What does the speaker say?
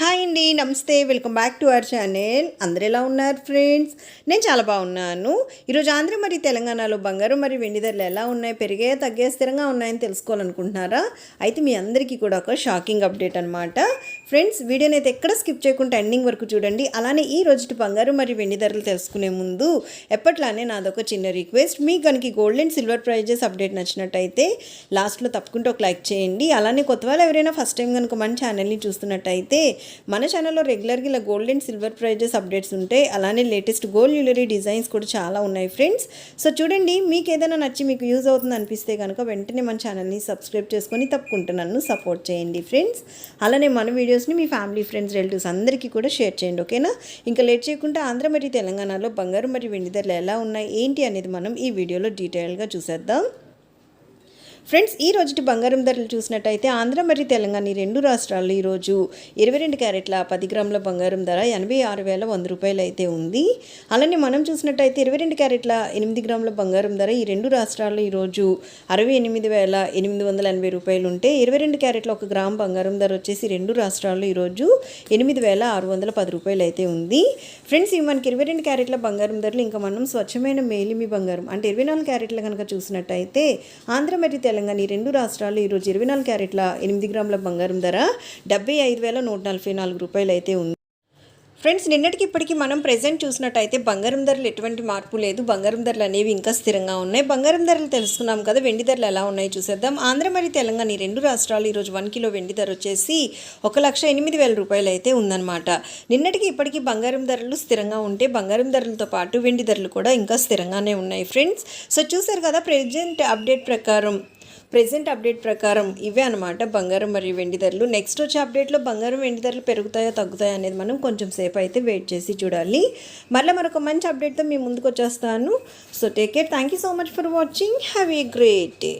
Hi అండి నమస్తే welcome back to our channel. అందరు ఎలా ఉన్నారు ఫ్రెండ్స్? నేను చాలా బాగున్నాను. ఈరోజు ఆంధ్ర మరి తెలంగాణలో బంగారం మరి వెండి ధరలు ఎలా ఉన్నాయి పెరిగే తగ్గే స్థిరంగా ఉన్నాయని తెలుసుకోవాలనుకుంటున్నారా? అయితే మీ అందరికీ కూడా ఒక షాకింగ్ అప్డేట్ అనమాట ఫ్రెండ్స్ వీడియోని అయితే ఎక్కడ స్కిప్ చేయకుండా ఎండింగ్ వరకు చూడండి. అలానే ఈ రోజు బంగారం మరి వెండి ధరలు తెలుసుకునే ముందు ఎప్పట్లానే నాదొక చిన్న రిక్వెస్ట్. మీకు కనుక gold and silver prizes update నచ్చినట్టయితే లాస్ట్లో తప్పకుండా ఒక లైక్ చేయండి. అలానే కొత్త వాళ్ళు ఎవరైనా ఫస్ట్ టైం కనుక మన ఛానల్ని చూస్తున్నట్టయితే మన ఛానల్లో రెగ్యులర్గా ఇలా gold and silver prizes updates ఉంటాయి అలానే లేటెస్ట్ గోల్డ్ జ్యువెలరీ డిజైన్స్ కూడా చాలా ఉన్నాయి ఫ్రెండ్స్ సో చూడండి మీకు ఏదైనా నచ్చి మీకు యూజ్ అవుతుంది అనిపిస్తే కనుక వెంటనే మన ఛానల్ని సబ్స్క్రైబ్ చేసుకొని తప్పకుండా నన్ను సపోర్ట్ చేయండి ఫ్రెండ్స్ అలానే మన వీడియోస్ని మీ ఫ్యామిలీ ఫ్రెండ్స్ రిలేటివ్స్ అందరికీ కూడా షేర్ చేయండి ఓకేనా ఇంకా లేట్ చేయకుండా ఆంధ్ర మరియు తెలంగాణలో బంగారు మరియు వెండి ధరలు ఎలా ఉన్నాయి ఏంటి అనేది మనం ఈ వీడియోలో డీటెయిల్గా చూసేద్దాం. ఫ్రెండ్స్ ఈ రోజుటి బంగారం ధరలు చూసినట్టయితే ఆంధ్ర మరియు తెలంగాణ ఈ రెండు రాష్ట్రాల్లో ఈరోజు ఇరవై రెండు క్యారెట్ల పది గ్రాముల బంగారం ధర ఎనభై ఆరు వేల వంద రూపాయలు అయితే ఉంది. అలానే మనం చూసినట్టయితే ఇరవై రెండు క్యారెట్ల ఎనిమిది గ్రాముల బంగారం ధర ఈ రెండు రాష్ట్రాల్లో ఈరోజు అరవై ఎనిమిది వేల ఎనిమిది వందల ఎనభై రూపాయలు ఉంటే ఇరవై రెండు క్యారెట్ల ఒక గ్రామ్ బంగారం ధర వచ్చేసి రెండు రాష్ట్రాల్లో ఈరోజు ఎనిమిది వేల ఆరు వందల పది రూపాయలు అయితే ఉంది. ఫ్రెండ్స్ ఇవి మనకి ఇరవై రెండు క్యారెట్ల బంగారం ధరలు. ఇంకా మనం స్వచ్ఛమైన మేలిమి బంగారం అంటే ఇరవై నాలుగు క్యారెట్ల కనుక చూసినట్టయితే ఆంధ్ర మరియు తెలంగాణ ఈ రెండు రాష్ట్రాలు ఈరోజు ఇరవై నాలుగు క్యారెట్ల ఎనిమిది గ్రాముల బంగారం ధర డెబ్బై ఐదు వేల నూట నలభై నాలుగు రూపాయలు అయితే ఉంది. ఫ్రెండ్స్ నిన్నటికి ఇప్పటికీ మనం ప్రజెంట్ చూసినట్టయితే బంగారం ధరలు ఎటువంటి మార్పు లేదు. బంగారం ధరలు అనేవి ఇంకా స్థిరంగా ఉన్నాయి. బంగారం ధరలు తెలుసుకున్నాం కదా వెండి ధరలు ఎలా ఉన్నాయో చూసేద్దాం. ఆంధ్ర మరియు తెలంగాణ ఈ రెండు రాష్ట్రాలు ఈరోజు వన్ కిలో వెండి ధర వచ్చేసి ఒక లక్ష ఎనిమిది వేల రూపాయలు అయితే ఉందన్నమాట. నిన్నటికి ఇప్పటికీ బంగారం ధరలు స్థిరంగా ఉంటే బంగారం ధరలతో పాటు వెండి ధరలు కూడా ఇంకా స్థిరంగానే ఉన్నాయి ఫ్రెండ్స్. సో చూసారు కదా ప్రెజెంట్ అప్డేట్ ప్రకారం ప్రజెంట్ అప్డేట్ ప్రకారం ఇవే అనమాట బంగారం మరియు వెండి ధరలు. నెక్స్ట్ వచ్చే అప్డేట్లో బంగారం వెండి ధరలు పెరుగుతాయా తగ్గుతాయో అనేది మనం కొంచెం సేపు అయితే వెయిట్ చేసి చూడాలి. మళ్ళీ మరొక మంచి అప్డేట్తో మీ ముందుకు వచ్చేస్తాను. So take care thank you so much for watching have a great day